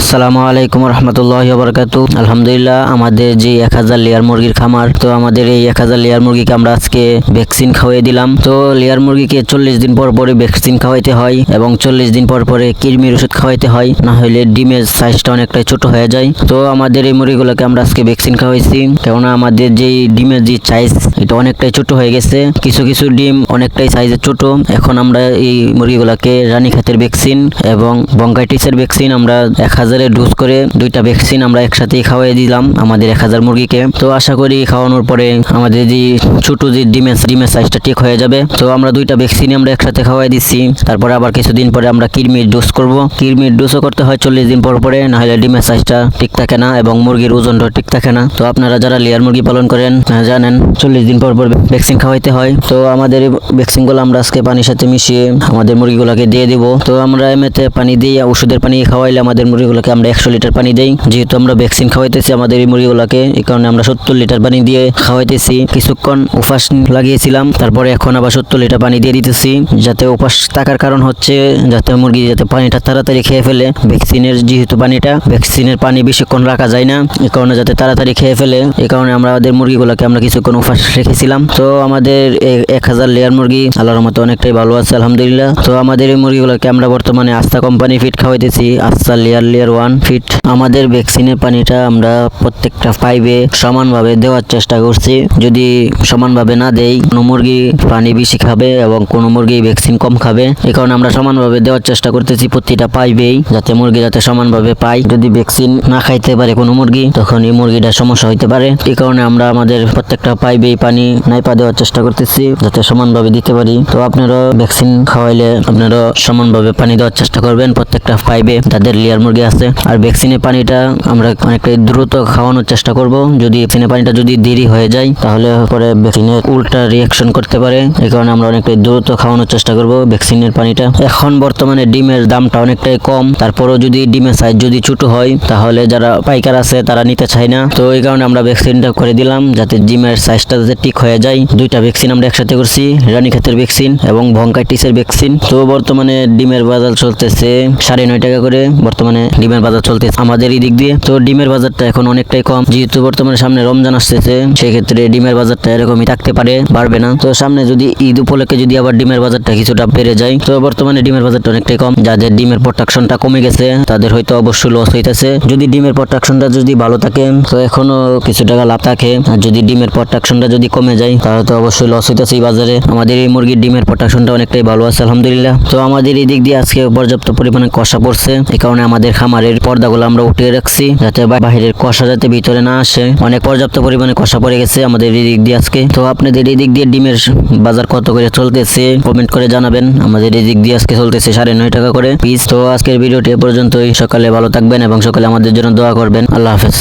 আসসালামু আলাইকুম রহমতুল্লাহ বরকাত আলহামদুলিল্লাহ, আমাদের যে এক হাজার লেয়ার মুরগির খামার, তো আমাদের এই এক হাজার লেয়ার মুরগিকে আমরা আজকে ভ্যাকসিন খাওয়াই দিলাম। তো লেয়ার মুরগিকে চল্লিশ দিন পর পরে ভ্যাকসিন খাওয়াইতে হয় এবং চল্লিশ দিন পর পরে কৃমির ওষুধ খাওয়াইতে হয়, না হলে ডিমের সাইজটা অনেকটাই ছোট হয়ে যায়। তো আমাদের এই মুরগিগুলোকে আমরা আজকে ভ্যাকসিন খাওয়াইছি, কেননা আমাদের যে ডিমের যে সাইজ এটা অনেকটাই ছোট হয়ে গেছে। কিছু কিছু ডিম অনেকটাই সাইজে ছোট। এখন আমরা এই মুরগিগুলোকে রানী খাতের ভ্যাকসিন এবং বঙ্কাইটিসের ভ্যাকসিন আমরা এক হাজার হাজারের ডোজ করে দুইটা ভ্যাকসিন আমরা একসাথেই খাওয়াই দিলাম আমাদের এক হাজার মুরগিকে। তো আশা করি খাওয়ানোর পরে আমাদের যে ছোট যে ডিমের ডিমের সাইজটা ঠিক হয়ে যাবে। তো আমরা দুইটা ভ্যাকসিন আমরা একসাথে খাওয়াই দিচ্ছি। তারপরে আবার কিছুদিন পরে আমরা কিরমির ডোজ করব। কিরমির ডোজও করতে হয় চল্লিশ দিন পর পরে না হলে ডিমের সাইজটা ঠিক থাকে না এবং মুরগির ওজনটা ঠিক থাকে না। তো আপনারা যারা লেয়ার মুরগি পালন করেন জানেন চল্লিশ দিন পর পর ভ্যাকসিন খাওয়াইতে হয়। তো আমাদের ভ্যাকসিনগুলো আমরা আজকে পানির সাথে মিশিয়ে আমাদের মুরগিগুলোকে দিয়ে দিব। তো আমরা এমনিতে পানি দিয়ে ওষুধের পানি খাওয়াইলে আমাদের মুরগিগুলোকে আমরা একশো লিটার পানি দেই। যেহেতু আমরা ভ্যাকসিন খাওয়াইতেছি আমাদের এই মুরগিগুলোকে, এই কারণে আমরা সত্তর লিটার পানি দিয়ে খাওয়াইতেছি। কিছুক্ষণ উপাস লাগিয়েছিলাম, তারপরে এখন আবার সত্তর লিটার পানি দিয়ে দিতেছি। যাতে উপাস থাকার কারণ হচ্ছে, যাতে মুরগি যাতে পানিটা তাড়াতাড়ি খেয়ে ফেলে। ভ্যাকসিনের যেহেতু পানিটা ভ্যাকসিনের পানি বেশিক্ষণ রাখা যায় না, এই কারণে যাতে তাড়াতাড়ি খেয়ে ফেলে। এই কারণে আমরা আমাদের মুরগিগুলোকে আমরা কিছুক্ষণ উপাস রেখেছিলাম। তো আমাদের এ- এক হাজার লেয়ার মুরগি আল্লাহর মতো অনেকটাই ভালো আছে, আলহামদুলিল্লাহ। তো আমাদের এই মুরগিগুলোকে আমরা বর্তমানে আস্থা কোম্পানি ফিট খাওয়াইতেছি, আস্থা লেয়ার লেয়ার ওয়ান ফিট আমাদের ভ্যাকসিনের পানিটা আমরা প্রত্যেকটা পাইপে সমানভাবে দেওয়ার চেষ্টা করছি। যদি সমানভাবে না দেই, কোনো মুরগি পানি বেশি খাবে এবং কোনো মুরগি ভ্যাকসিন কম খাবে এই কারণে আমরা সমানভাবে দেওয়ার চেষ্টা করতেছি প্রতিটা পাইপেই যাতে মুরগি যাতে সমানভাবে পায়। যদি ভ্যাকসিন না খাইতে পারে কোনো মুরগি, তখন এই মুরগিটার সমস্যা হইতে পারে। এই কারণে আমরা আমাদের প্রত্যেকটা পাইপেই পানি নাইপা দেওয়ার চেষ্টা করতেছি, যাতে সমানভাবে দিতে পারি। তো আপনারা ভ্যাকসিন খাওয়াইলে আপনারা সমানভাবে পানি দেওয়ার চেষ্টা করবেন প্রত্যেকটা পাইপে যাদের লেয়ার মুরগি আছে আর ভ্যাকসিনের পানিটা আমরা অনেকটাই দ্রুত খাওয়ানোর চেষ্টা করব। যদি ভ্যাকসিনের পানিটা যদি দেরি হয়ে যায়, তাহলে পরে ভ্যাকসিনের উল্টা রিয়াকশন করতে পারে। এই কারণে আমরা অনেকটাই দ্রুত খাওয়ানোর চেষ্টা করব ভ্যাকসিনের পানিটা। এখন বর্তমানে ডিমের দামটা অনেকটাই কম। তারপরও যদি ডিমের সাইজ যদি ছোট হয়, তাহলে যারা পাইকার আছে, তারা নিতে চায় না। তো এই কারণে আমরা ভ্যাকসিনটা করে দিলাম, যাতে ডিমের সাইজটা যাতে ঠিক হয়ে যায়। দুইটা ভ্যাকসিন আমরা একসাথে করছি, রানীক্ষেতের ভ্যাকসিন এবং ভঙ্কাইটিসের ভ্যাকসিন তো বর্তমানে ডিমের বাজার চলতেছে সাড়ে নয় টাকা করে। বর্তমানে ডিমের বাজার চলতেছে। আমাদের এই দিক দিয়ে তো ডিমের বাজারটা এখন অনেকটাই কম। যেহেতু বর্তমানে সামনে রমজান আসতেছে, সেক্ষেত্রে ডিমের বাজারটা এরকমই থাকতে পারে, বাড়বে না। তো সামনে যদি ঈদ উপলক্ষে যদি আবার ডিমের বাজারটা কিছুটা বেড়ে যায়, তো বর্তমানে ডিমের বাজারটা অনেকটাই কম। যাদের ডিমের প্রোডাকশনটা কমে গেছে, তাদের হয়তো অবশ্যই লস হইতেছে। যদি ডিমের প্রোডাকশনটা যদি ভালো থাকে, তো এখনও কিছু টাকা লাভ থাকে। আর যদি ডিমের প্রোডাকশনটা যদি কমে যায়, তাহলে তো অবশ্যই লস হইতেছে এই বাজারে। আমাদের এই মুরগির ডিমের প্রোডাকশনটা অনেকটাই ভালো আছে, আলহামদুলিল্লাহ। তো আমাদের এই দিক দিয়ে আজকে পর্যাপ্ত পরিমাণে কষা পড়ছে। এই কারণে আমাদের খামারের পর্দাগুলো আমরা উঠিয়ে রাখছি যাতে বাহিরের কষা যাতে ভিতরে না আসে। অনেক পর্যাপ্ত পরিমাণে কষা পড়ে গেছে আমাদের এদিক দিক দিয়ে আজকে। তো আপনাদের এদিক দিক দিয়ে ডিমের বাজার কত করে চলতেছে কমেন্ট করে জানাবেন। আমাদের এদিক দিক দিয়ে আজকে চলতেছে সাড়ে নয় টাকা করে। পিস তো আজকের ভিডিওটি এ পর্যন্তই। সকালে ভালো থাকবেন এবং সকালে আমাদের জন্য দোয়া করবেন। আল্লাহ হাফেজ।